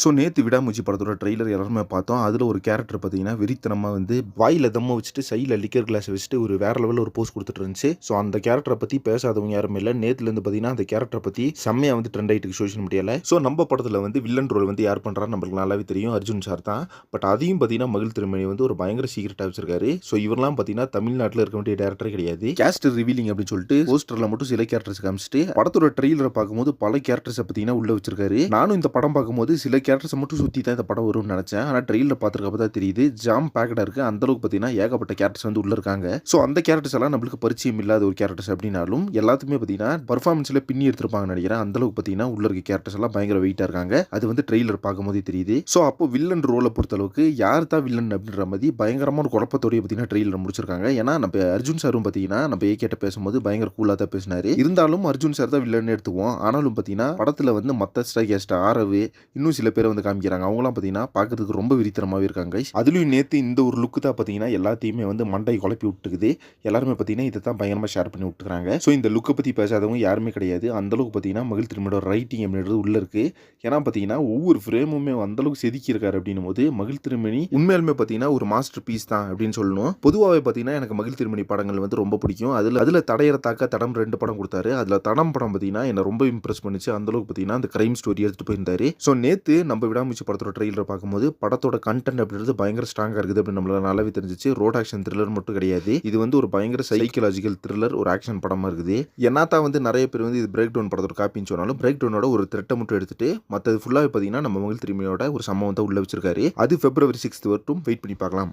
So நேற்று விடாமூச்சி படத்தோட trailer எல்லாருமே பார்த்தோம். அதில் ஒரு கேரக்டர் பார்த்தீங்கன்னா வெறித்தனமாக வந்து வாயில் தம்ம வச்சுட்டு சைடில் லிக்கர் கிளாஸ் வச்சுட்டு ஒரு வேற லெவலில் ஒரு போஸ்ட் கொடுத்துட்டு இருந்துச்சு. ஸோ அந்த கேரக்டரை பற்றி பேசாதவங்க யாரும் இல்லை. நேற்றுலேருந்து பார்த்தீங்கன்னா அந்த கேரக்டரை பற்றி செம்மையாக வந்து ட்ரெண்ட் ஆகிட்டு சோஷியல் மீடியாவில் ஸோ நம்ம படத்தில் வந்து வில்லன் ரோல் வந்து யார் பண்ணுறாரு நம்மளுக்கு நல்லாவே தெரியும். அர்ஜுன் சார் தான். பட் அதையும் பார்த்தீங்கன்னா மகிழ் திருமணி வந்து ஒரு பயங்கர சீக்கிரட்டாக வச்சிருக்காரு. ஸோ இவரெல்லாம் பார்த்தீங்கன்னா தமிழ்நாட்டில் இருக்க வேண்டிய டேரக்டரே கிடையாது. கேஸ்ட் ரிவீலிங் அப்படின்னு சொல்லிட்டு போஸ்டரில் மட்டும் சில கேரக்டர்ஸ் காமிச்சிட்டு படத்தோட ட்ரெய்லரை பார்க்கும்போது பல கேரக்டர்ஸை பார்த்தீங்கன்னா உள்ளே வச்சிருக்காரு. நானும் இந்த படம் பார்க்கும்போது சில கேரக்டர்ஸை மட்டும் சுற்றி தான் இந்த படம் வரும்னு நினச்சேன். ஆனால் ட்ரெயிலில் பார்த்துருக்கப்ப தான் தெரியுது. ஜாம் பேக்கடாக இருக்குது அந்தளவுக்கு பார்த்தீங்கன்னா ஏகப்பட்ட கேரக்டர்ஸ் வந்து உள்ளே இருக்காங்க. ஸோ அந்த கேரக்டர்ஸ் எல்லாம் நம்மளுக்கு பரிச்சயம் இல்லாத ஒரு கேரக்டர்ஸ் அப்படின்னாலும் எல்லாத்துக்குமே பார்த்தீங்கன்னா பர்ஃபார்மன்ஸில் பின்னி எடுத்துருப்பாங்க நினைக்கிறேன். அந்தளவுக்கு பார்த்தீங்கன்னா உள்ள இருக்க கேரக்டர்ஸ் எல்லாம் பயங்கர வெயிட்டாக இருக்காங்க. அது வந்து ட்ரெய்லர் பார்க்கும்போதே தெரியுது. ஸோ அப்போ வில்லன் ரோலை பொறுத்தளவுக்கு யார் தான் வில்லன் அப்படின்ற மாதிரி பயங்கரமான ஒரு குழப்பத்தோடய பார்த்தீங்கன்னா ட்ரெயிலர் முடிச்சிருக்காங்க. ஏன்னா நம்ம அர்ஜுன் சாரும் பார்த்தீங்கன்னா நம்ம ஏகேட்ட பேசும்போது பயங்கர கூலாக தான் பேசினாரு. இருந்தாலும் அர்ஜுன் சார் தான் வில்லன் எடுத்துவோம் ஆனாலும் பார்த்தீங்கன்னா படத்தில் வந்து மற்ற ஸ்டாகேஸ்ட் ஆரவு இன்னும் சில பேரை வந்து காமிக்கிறாங்க. அவங்களாம் பார்த்தீங்கன்னா பார்க்கறதுக்கு ரொம்ப விரித்தனமாகவே இருக்காங்க கைஸ் அதுலேயும் நேற்று இந்த ஒரு லுக்கு தான் பார்த்தீங்கன்னா எல்லாத்தையுமே வந்து மண்டை குழப்பி விட்டுக்குது எல்லாருமே பார்த்தீங்கன்னா இதை தான் பயங்கரமாக ஷேர் பண்ணி விட்டுக்கிறாங்க ஸோ இந்த லுக்கை பற்றி பேசாதவங்க யாருமே கிடையாது. அந்தளவுக்கு பார்த்தீங்கன்னா மகிழ் திரும்பியோட ரைட்டிங் அப்படின்றது உள்ளே இருக்குது ஏன்னா பார்த்தீங்கன்னா ஒவ்வொரு ஃப்ரேமுமே அந்தளவுக்கு செதுக்கியிருக்காரு அப்படின்னும் போது மகிழ் திருமணி உண்மையாலுமே பார்த்தீங்கன்னா ஒரு மாஸ்டர் பீஸ் தான் அப்படின்னு சொல்லணும். பொதுவாகவே பார்த்தீங்கன்னா எனக்கு மகிழ் திருமணி படங்கள் வந்து ரொம்ப பிடிக்கும். அதில் அதில் தடையிற தாக்க தடம் ரெண்டு படம் கொடுத்தாரு. அதில் தடம் படம் பார்த்தீங்கன்னா என்னை ரொம்ப இம்ப்ரெஸ் பண்ணிச்சு. அந்தளவுக்கு பார்த்தீங்கன்னா அந்த கிரைம் ஸ்டோரி எடுத்துட்டு போயிருந்தாரு. ஸோ நேற்று நம்ம விடாமூச்சி படத்தோட ட்ரெயிலரை பார்க்கும்போது படத்தோட கண்டென்ட் அப்படின்றது பயங்கர ஸ்ட்ராங்காக இருக்குது அப்படின்னு நம்மளால நல்லாவே தெரிஞ்சிச்சு. ரோட் ஆக்ஷன் த்ரில்லர் மட்டும் கிடையாது. இது வந்து ஒரு பயங்கர சைக்கலாஜிக்கல் த்ரில்லர் ஒரு ஆக்ஷன் படமாக இருக்குது. என்னத்தான் வந்து நிறைய பேர் வந்து இது பிரேக் டவுன் படத்தோட காப்பின்னு சொன்னாலும் பிரேக் டவுனோட ஒரு த்ரெட்டை மட்டும் எடுத்துட்டு மற்றது ஃபுல்லாகவே பார்த்தீங்கன்னா நம்ம மகிழ் திரும்பியோட ஒரு சம்பவத்தை உள்ள வச்சிருக்காரு. அது பிப்ரவரி சிக்ஸ்த் வரட்டும் வெயிட் பண்ணி பார்க்கலாம்.